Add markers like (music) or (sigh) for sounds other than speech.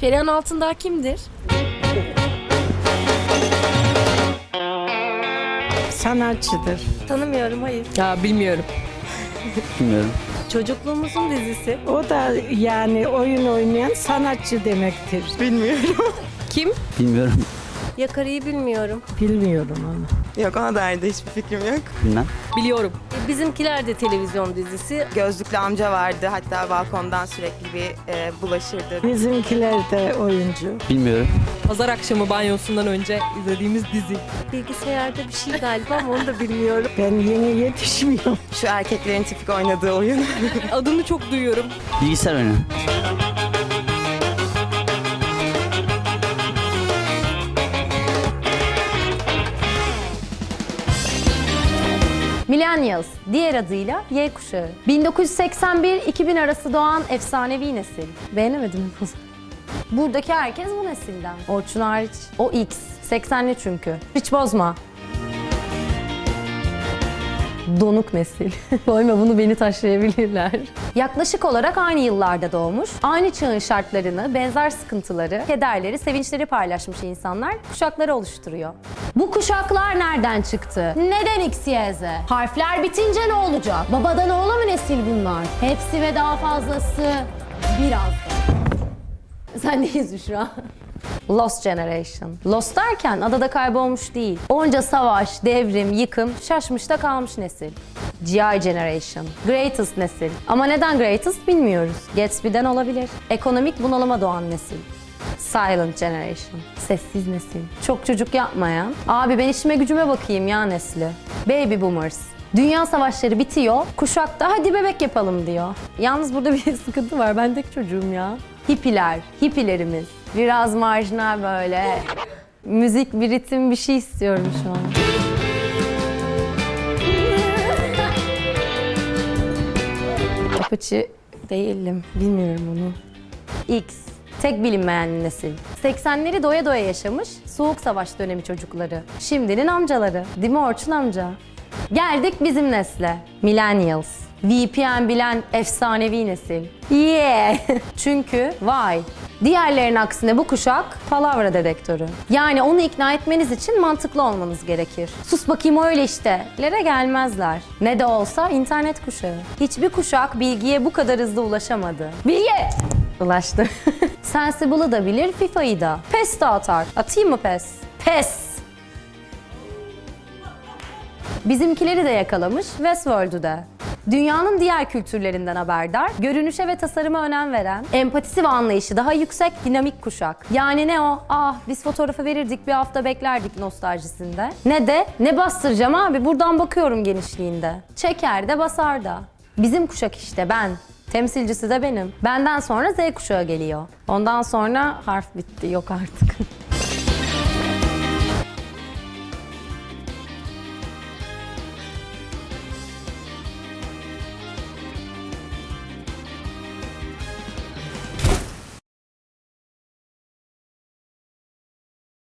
Perihan Altındağ kimdir? Sanatçıdır. Tanımıyorum hayır. Ya bilmiyorum. Bilmiyorum. Çocukluğumuzun dizisi. O da yani oyun oynayan sanatçı demektir. Bilmiyorum. Kim? Bilmiyorum. Yakarı'yı bilmiyorum. Bilmiyorum onu. Yok ona dair de hiçbir fikrim yok. Bilmem. Biliyorum. Bizimkiler de televizyon dizisi. Gözlüklü amca vardı. Hatta balkondan sürekli bir e, bulaşırdı. Bizimkiler de oyuncu. Bilmiyorum. Pazar akşamı banyosundan önce izlediğimiz dizi. Bilgisayarda bir şey galiba ama onu da bilmiyorum. Ben yeni yetişmiyorum. Şu erkeklerin tipik oynadığı oyun. Adını çok duyuyorum. Bilgisayar oyunu. Millennials, diğer adıyla Y kuşağı. 1981-2000 arası doğan efsanevi nesil. Beğenemedim mi? Buradaki herkes bu nesilden. Orçun hariç. O X. 80'li çünkü. Hiç bozma. Donuk nesil. (laughs) Koyma bunu beni taşlayabilirler. Yaklaşık olarak aynı yıllarda doğmuş, aynı çağın şartlarını, benzer sıkıntıları, kederleri, sevinçleri paylaşmış insanlar kuşakları oluşturuyor. Bu kuşaklar nereden çıktı? Neden X, Y, Z? Harfler bitince ne olacak? Babadan oğula mı nesil bunlar? Hepsi ve daha fazlası birazdan. Sendeyiz Büşra. Lost Generation. Lost derken adada kaybolmuş değil. Onca savaş, devrim, yıkım, şaşmış da kalmış nesil. GI Generation. Greatest nesil. Ama neden greatest bilmiyoruz. Gatsby'den olabilir. Ekonomik bunalıma doğan nesil. Silent Generation. Sessiz nesil. Çok çocuk yapmayan. Abi ben işime gücüme bakayım ya nesli. Baby Boomers. Dünya savaşları bitiyor. Kuşak da hadi bebek yapalım diyor. Yalnız burada bir (laughs) sıkıntı var. Ben tek çocuğum ya. Hippiler, hippilerimiz. Biraz marjinal böyle. Müzik, bir ritim bir şey istiyorum şu an. Apache değilim. Bilmiyorum onu. X. Tek bilinmeyen nesil. 80'leri doya doya yaşamış, soğuk savaş dönemi çocukları. Şimdinin amcaları. Değil mi Orçun amca? Geldik bizim nesle. Millennials. VPN bilen efsanevi nesil. Yeah! (laughs) Çünkü why? Diğerlerinin aksine bu kuşak palavra dedektörü. Yani onu ikna etmeniz için mantıklı olmanız gerekir. Sus bakayım öyle işte. Lere gelmezler. Ne de olsa internet kuşağı. Hiçbir kuşak bilgiye bu kadar hızlı ulaşamadı. Bilgi! Ulaştı. (laughs) Sensible'ı da bilir, FIFA'yı da. PES de atar. Atayım mı PES? PES! Bizimkileri de yakalamış, Westworld'u da. Dünyanın diğer kültürlerinden haberdar, görünüşe ve tasarıma önem veren, empatisi ve anlayışı daha yüksek, dinamik kuşak. Yani ne o, ah biz fotoğrafı verirdik bir hafta beklerdik nostaljisinde. Ne de, ne bastıracağım abi buradan bakıyorum genişliğinde. Çeker de basar da. Bizim kuşak işte ben. Temsilcisi de benim. Benden sonra Z kuşağı geliyor. Ondan sonra harf bitti yok artık. (laughs)